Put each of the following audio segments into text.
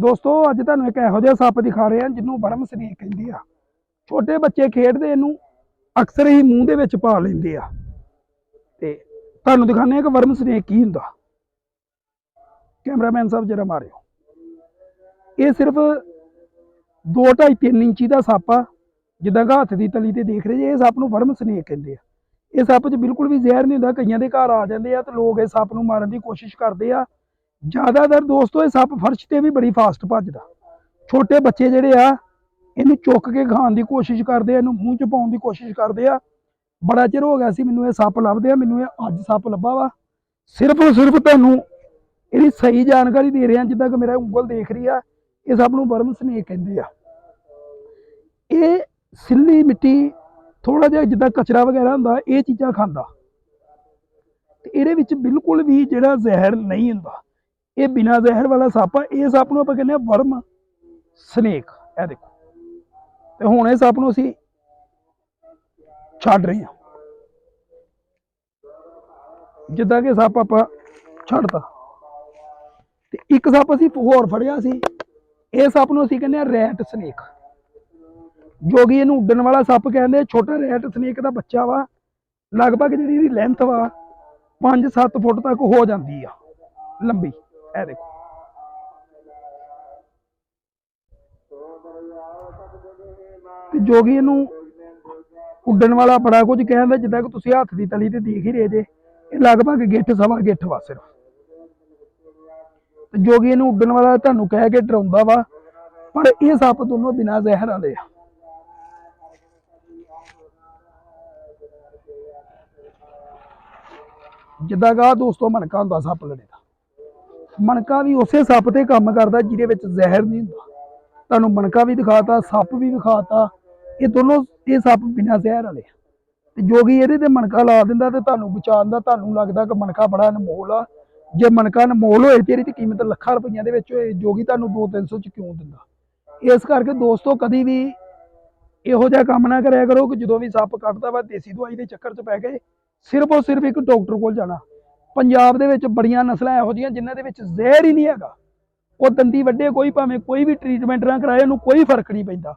ਦੋਸਤੋ, ਅੱਜ ਤੁਹਾਨੂੰ ਇੱਕ ਇਹੋ ਜਿਹਾ ਸੱਪ ਦਿਖਾ ਰਹੇ ਹਾਂ ਜਿਹਨੂੰ ਵਰਮ ਸਨੇਕ ਕਹਿੰਦੇ ਆ। ਛੋਟੇ ਬੱਚੇ ਖੇਡਦੇ, ਇਹਨੂੰ ਅਕਸਰ ਹੀ ਮੂੰਹ ਦੇ ਵਿੱਚ ਪਾ ਲੈਂਦੇ ਆ। ਤੇ ਤੁਹਾਨੂੰ ਦਿਖਾਉਂਦੇ ਆ ਕਿ ਵਰਮ ਸਨੇਕ ਕੀ ਹੁੰਦਾ। ਕੈਮਰਾਮੈਨ ਸਾਹਿਬ, ਜਰਾ ਮਾਰਿਓ। ਇਹ ਸਿਰਫ 2 2.5 3 ਇੰਚੀ ਦਾ ਸੱਪ ਆ। ਜਿੱਦਾਂ ਕਿ ਹੱਥ ਦੀ ਤਲੀ ਤੇ ਦੇਖ ਰਹੇ ਜੇ, ਇਹ ਸੱਪ ਨੂੰ ਵਰਮ ਸਨੇਕ ਕਹਿੰਦੇ ਆ। ਇਹ ਸੱਪ 'ਚ ਬਿਲਕੁਲ ਵੀ ਜ਼ਹਿਰ ਨਹੀਂ ਹੁੰਦਾ, ਕਈਆਂ ਦੇ ਘਰ ਆ ਜਾਂਦੇ ਆ ਤੇ ਲੋਕ ਇਹ ਸੱਪ ਨੂੰ ਮਾਰਨ ਦੀ ਕੋਸ਼ਿਸ਼ ਕਰਦੇ ਆ। ਜ਼ਿਆਦਾਤਰ ਦੋਸਤੋ ਇਹ ਸੱਪ ਫਰਸ਼ ਤੇ ਵੀ ਬੜੀ ਫਾਸਟ ਭੱਜਦਾ। ਛੋਟੇ ਬੱਚੇ ਜਿਹੜੇ ਆ, ਇਹਨੂੰ ਚੁੱਕ ਕੇ ਖਾਣ ਦੀ ਕੋਸ਼ਿਸ਼ ਕਰਦੇ ਆ, ਇਹਨੂੰ ਮੂੰਹ 'ਚ ਪਾਉਣ ਦੀ ਕੋਸ਼ਿਸ਼ ਕਰਦੇ ਆ। ਬੜਾ ਚਿਰ ਹੋ ਗਿਆ ਸੀ ਮੈਨੂੰ ਇਹ ਸੱਪ ਲੱਭਦੇ ਆ, ਮੈਨੂੰ ਇਹ ਅੱਜ ਸੱਪ ਲੱਭਾ ਵਾ। ਸਿਰਫ ਸਿਰਫ ਤੁਹਾਨੂੰ ਇਹਦੀ ਸਹੀ ਜਾਣਕਾਰੀ ਦੇ ਰਿਹਾ, ਜਿੱਦਾਂ ਕਿ ਮੇਰਾ ਉਂਗਲ ਦੇਖ ਰਹੀ ਆ, ਇਹ ਸੱਪ ਨੂੰ ਬਰਮ ਸਨੇਕ ਕਹਿੰਦੇ ਆ। ਇਹ ਸਿੱਲੀ ਮਿੱਟੀ ਥੋੜਾ ਜਿਹਾ ਜਿੱਦਾਂ ਕਚਰਾ ਵਗੈਰਾ ਹੁੰਦਾ, ਇਹ ਚੀਜ਼ਾਂ ਖਾਂਦਾ। ਤੇ ਇਹਦੇ ਵਿੱਚ ਬਿਲਕੁਲ ਵੀ ਜਿਹੜਾ ਜ਼ਹਿਰ ਨਹੀਂ ਹੁੰਦਾ। ਇਹ ਬਿਨਾ ਜ਼ਹਿਰ ਵਾਲਾ ਸੱਪ ਆ, ਇਹ ਸੱਪ ਨੂੰ ਆਪਾਂ ਕਹਿੰਦੇ ਆ ਵਰਮ, ਸਨੇਕ। ਇਹ ਦੇਖੋ। ਤੇ ਹੁਣ ਇਹ ਸੱਪ ਨੂੰ ਅਸੀਂ ਛੱਡ ਰਹੇ ਹਾਂ। ਜਿੱਦਾਂ ਕਿ ਸੱਪ ਆਪਾਂ ਛੱਡਤਾ। ਤੇ ਇੱਕ ਸੱਪ ਅਸੀਂ ਹੋਰ ਫੜਿਆ ਸੀ। ਇਹ ਸੱਪ ਨੂੰ ਅਸੀਂ ਕਹਿੰਦੇ ਆ ਰੈਟ ਸਨੇਕ। ਜੋ ਕਿ ਇਹਨੂੰ ਉੱਡਣ ਵਾਲਾ ਸੱਪ ਕਹਿੰਦੇ ਛੋਟਾ ਰੈਟ ਸਨੇਕ ਦਾ ਬੱਚਾ ਵਾ। ਲਗਭਗ ਜਿਹੜੀ ਇਹਦੀ ਲੈਂਥ ਵਾ 5-7 ਫੁੱਟ ਤੱਕ ਹੋ ਜਾਂਦੀ ਆ, ਲੰਬੀ। ਇਹ ਦੇਖੋ ਤੇ ਜੋ ਇਹਨੂੰ ਉੱਡਣ ਵਾਲਾ ਬੜਾ ਕੁਝ ਕਹਿੰਦਾ ਜਿੱਦਾਂ ਕਿ ਤੁਸੀਂ ਹੱਥ ਦੀ ਤਲੀ ਤੇ ਦੇਖ ਹੀ ਰਹੇ ਜੇ। ਇਹ ਲਗਭਗ ਗਿੱਠ ਸਵਾ ਗਿੱਠ ਵਾ ਸਿਰਫ। ਤੇ ਜੋ ਇਹਨੂੰ ਉੱਡਣ ਵਾਲਾ ਤੁਹਾਨੂੰ ਕਹਿ ਕੇ ਡਰਾਉਂਦਾ ਵਾ, ਪਰ ਇਹ ਸੱਪ ਦੋਨੋਂ ਬਿਨਾਂ ਜ਼ਹਿਰ ਵਾਲੇ ਆ। ਜਿੱਦਾਂ ਕਿ ਦੋਸਤੋ ਮਨਕਾ ਹੁੰਦਾ ਸੱਪ ਲੜੇ। ਮਣਕਾ ਵੀ ਉਸੇ ਸੱਪ ਤੇ ਕੰਮ ਕਰਦਾ ਜਿਹਦੇ ਵਿੱਚ ਜ਼ਹਿਰ ਨਹੀਂ ਹੁੰਦਾ। ਤੁਹਾਨੂੰ ਮਣਕਾ ਵੀ ਦਿਖਾਤਾ, ਸੱਪ ਵੀ ਦਿਖਾਤਾ ਇਹ ਦੋਨੋਂ, ਇਹ ਸੱਪ ਬਿਨਾਂ ਜ਼ਹਿਰ ਵਾਲੇ ਆ। ਤੇ ਜੋਗੀ ਇਹਦੇ ਤੇ ਮਣਕਾ ਲਾ ਦਿੰਦਾ ਤੇ ਤੁਹਾਨੂੰ ਬਚਾਉਣ ਦਾ ਤੁਹਾਨੂੰ ਲੱਗਦਾ ਕਿ ਮਣਕਾ ਬੜਾ ਅਨਮੋਲ ਆ। ਜੇ ਮਣਕਾ ਅਨਮੋਲ ਹੋਏ ਤੇ ਇਹਦੀ ਤੇ ਕੀਮਤ ਲੱਖਾਂ ਰੁਪਈਆਂ ਦੇ ਵਿੱਚ ਹੋਏ ਜੋਗੀ ਤੁਹਾਨੂੰ 2-300 ਚ ਕਿਉਂ ਦਿੰਦਾ? ਇਸ ਕਰਕੇ ਦੋਸਤੋ, ਕਦੀ ਵੀ ਇਹੋ ਜਿਹਾ ਕੰਮ ਨਾ ਕਰਿਆ ਕਰੋ ਕਿ ਜਦੋਂ ਵੀ ਸੱਪ ਕੱਟਦਾ ਵਾ, ਦੇਸੀ ਦਵਾਈ ਦੇ ਚੱਕਰ 'ਚ ਪੈ ਗਏ ਸਿਰਫ ਔਰ ਸਿਰਫ ਇੱਕ ਡਾਕਟਰ ਕੋਲ ਜਾਣਾ। ਪੰਜਾਬ ਦੇ ਵਿੱਚ ਬੜੀਆਂ ਨਸਲਾਂ ਇਹੋ ਜਿਹੀਆਂ ਜਿਨ੍ਹਾਂ ਦੇ ਵਿੱਚ ਜ਼ਹਿਰ ਹੀ ਨਹੀਂ ਹੈਗਾ। ਉਹ ਦੰਦੀ ਵੱਡੇ ਕੋਈ ਭਾਵੇਂ ਕੋਈ ਵੀ ਟ੍ਰੀਟਮੈਂਟ ਨਾ ਕਰਾਏ, ਉਹਨੂੰ ਕੋਈ ਫ਼ਰਕ ਨਹੀਂ ਪੈਂਦਾ।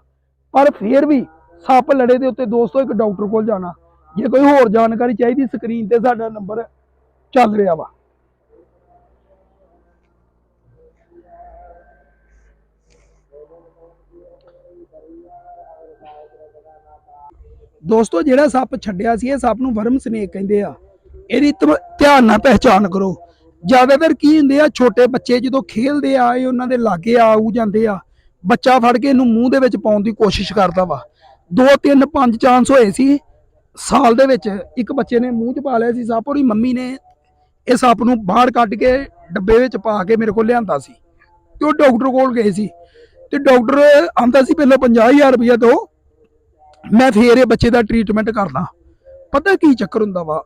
ਪਰ ਫਿਰ ਵੀ ਸੱਪ ਲੜੇ ਦੇ ਉੱਤੇ ਦੋਸਤੋ ਇੱਕ ਡਾਕਟਰ ਕੋਲ ਜਾਣਾ। ਜੇ ਕੋਈ ਹੋਰ ਜਾਣਕਾਰੀ ਚਾਹੀਦੀ ਸਕਰੀਨ ਤੇ ਸਾਡਾ ਨੰਬਰ ਚੱਲ ਰਿਹਾ ਵਾ। ਦੋਸਤੋ, ਜਿਹੜਾ ਸੱਪ ਛੱਡਿਆ ਸੀ, ਇਹ ਸੱਪ ਨੂੰ ਵਰਮ ਸਨੇਕ ਕਹਿੰਦੇ ਆ। ਇਹਦੀ ਧਮ- ਧਿਆਨ ਨਾਲ ਪਹਿਚਾਨ ਕਰੋ। ਜ਼ਿਆਦਾਤਰ ਕੀ ਹੁੰਦੇ ਆ, ਛੋਟੇ ਬੱਚੇ ਜਦੋਂ ਖੇਲਦੇ ਆ, ਇਹ ਉਹਨਾਂ ਦੇ ਲਾਗੇ ਆਉ ਜਾਂਦੇ ਆ, ਬੱਚਾ ਫੜ ਕੇ ਇਹਨੂੰ ਮੂੰਹ ਦੇ ਵਿੱਚ ਪਾਉਣ ਦੀ ਕੋਸ਼ਿਸ਼ ਕਰਦਾ ਵਾ। ਦੋ, ਤਿੰਨ, ਪੰਜ ਚਾਂਸ ਹੋਏ ਸੀ, ਸਾਲ ਦੇ ਵਿੱਚ ਇੱਕ ਬੱਚੇ ਨੇ ਮੂੰਹ 'ਚ ਪਾ ਲਿਆ ਸੀ ਸੱਪ ਉਹਦੀ ਮੰਮੀ ਨੇ ਇਹ ਸੱਪ ਨੂੰ ਬਾਹਰ ਕੱਢ ਕੇ ਡੱਬੇ ਵਿੱਚ ਪਾ ਕੇ ਮੇਰੇ ਕੋਲ ਲਿਆਂਦਾ ਸੀ ਤੇ ਉਹ ਡਾਕਟਰ ਕੋਲ ਗਏ ਸੀ। ਤੇ ਡਾਕਟਰ ਆਂਦਾ ਸੀ, ਪਹਿਲਾਂ 50000 ਰੁਪਇਆ ਦਿਓ, ਮੈਂ ਫੇਰ ਇਹ ਬੱਚੇ ਦਾ ਟ੍ਰੀਟਮੈਂਟ ਕਰਦਾ। ਪਤਾ ਕੀ ਚੱਕਰ ਹੁੰਦਾ ਵਾ?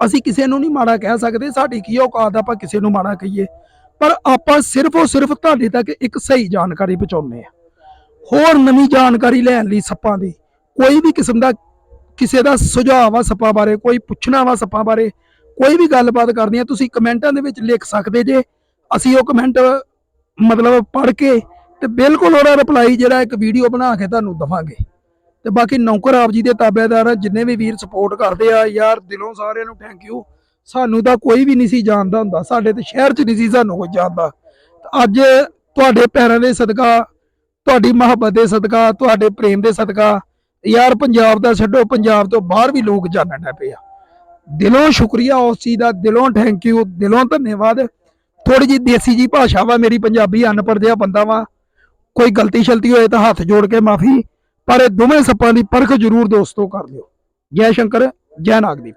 ਅਸੀਂ ਕਿਸੇ ਨੂੰ ਨਹੀਂ ਮਾੜਾ ਕਹਿ ਸਕਦੇ, ਸਾਡੀ ਕੀ ਔਕਾਤ ਆਪਾਂ ਕਿਸੇ ਨੂੰ ਮਾੜਾ ਕਹੀਏ। ਪਰ ਆਪਾਂ ਸਿਰਫ ਔਰ ਸਿਰਫ ਤੁਹਾਡੇ ਤੱਕ ਇੱਕ ਸਹੀ ਜਾਣਕਾਰੀ ਪਹੁੰਚਾਉਂਦੇ ਆ ਹੋਰ ਨਵੀਂ ਜਾਣਕਾਰੀ ਲੈਣ ਲਈ ਸੱਪਾਂ ਦੀ। ਕੋਈ ਵੀ ਕਿਸਮ ਦਾ ਕਿਸੇ ਦਾ ਸੁਝਾਅ ਵਾ ਸੱਪਾਂ ਬਾਰੇ, ਕੋਈ ਪੁੱਛਣਾ ਵਾ ਸੱਪਾਂ ਬਾਰੇ, ਕੋਈ ਵੀ ਗੱਲਬਾਤ ਕਰਨੀ ਆ, ਤੁਸੀਂ ਕਮੈਂਟਾਂ ਦੇ ਵਿੱਚ ਲਿਖ ਸਕਦੇ ਜੇ। ਅਸੀਂ ਉਹ ਕਮੈਂਟ ਮਤਲਬ ਪੜ੍ਹ ਕੇ ਤੇ ਬਿਲਕੁਲ ਉਹਦਾ ਰਿਪਲਾਈ ਜਿਹੜਾ ਇੱਕ ਵੀਡੀਓ ਬਣਾ ਕੇ ਤੁਹਾਨੂੰ ਦਵਾਂਗੇ। ਤੇ ਬਾਕੀ ਨੌਕਰ ਆਪ ਜੀ ਦੇ ਤਾਬੇਦਾਰ ਜਿੰਨੇ ਵੀ ਵੀਰ ਸਪੋਰਟ ਕਰਦੇ ਆ, ਯਾਰ ਦਿਲੋਂ ਸਾਰਿਆਂ ਨੂੰ ਥੈਂਕ ਯੂ ਸਾਨੂੰ ਤਾਂ ਕੋਈ ਵੀ ਨਹੀਂ ਸੀ ਜਾਣਦਾ ਹੁੰਦਾ, ਸਾਡੇ ਤੇ ਸ਼ਹਿਰ 'ਚ ਨਹੀਂ ਸੀ ਸਾਨੂੰ ਕੋਈ ਜਾਣਦਾ। ਅੱਜ ਤੁਹਾਡੇ ਪੈਰਾਂ ਦੇ ਸਦਕਾ, ਤੁਹਾਡੀ ਮੁਹੱਬਤ ਦੇ ਸਦਕਾ, ਤੁਹਾਡੇ ਪ੍ਰੇਮ ਦੇ ਸਦਕਾ, ਯਾਰ ਪੰਜਾਬ ਦਾ ਛੱਡੋ, ਪੰਜਾਬ ਤੋਂ ਬਾਹਰ ਵੀ ਲੋਕ ਜਾਣਨ ਲੱਗ ਪਏ ਆ। ਦਿਲੋਂ ਸ਼ੁਕਰੀਆ ਉਸ ਚੀਜ਼ ਦਾ, ਦਿਲੋਂ ਥੈਂਕ ਯੂ ਦਿਲੋਂ ਧੰਨਵਾਦ। ਥੋੜੀ ਜੀ ਦੇਸੀ ਜੀ ਭਾਸ਼ਾ ਵਾ ਮੇਰੀ ਪੰਜਾਬੀ, ਅਨਪੜ੍ਹ ਜਿਹਾ ਬੰਦਾ ਵਾ। ਕੋਈ ਗਲਤੀ ਸ਼ਲਤੀ ਹੋਏ ਤਾਂ ਹੱਥ ਜੋੜ ਕੇ ਮਾਫੀ। ਪਰ ਇਹ ਦੋਵੇਂ ਸੱਪਾਂ ਦੀ ਪਰਖ ਜ਼ਰੂਰ ਦੋਸਤੋ ਕਰ ਲਿਓ। ਜੈ ਸ਼ੰਕਰ ਜੈ ਨਾਗਦੀਪ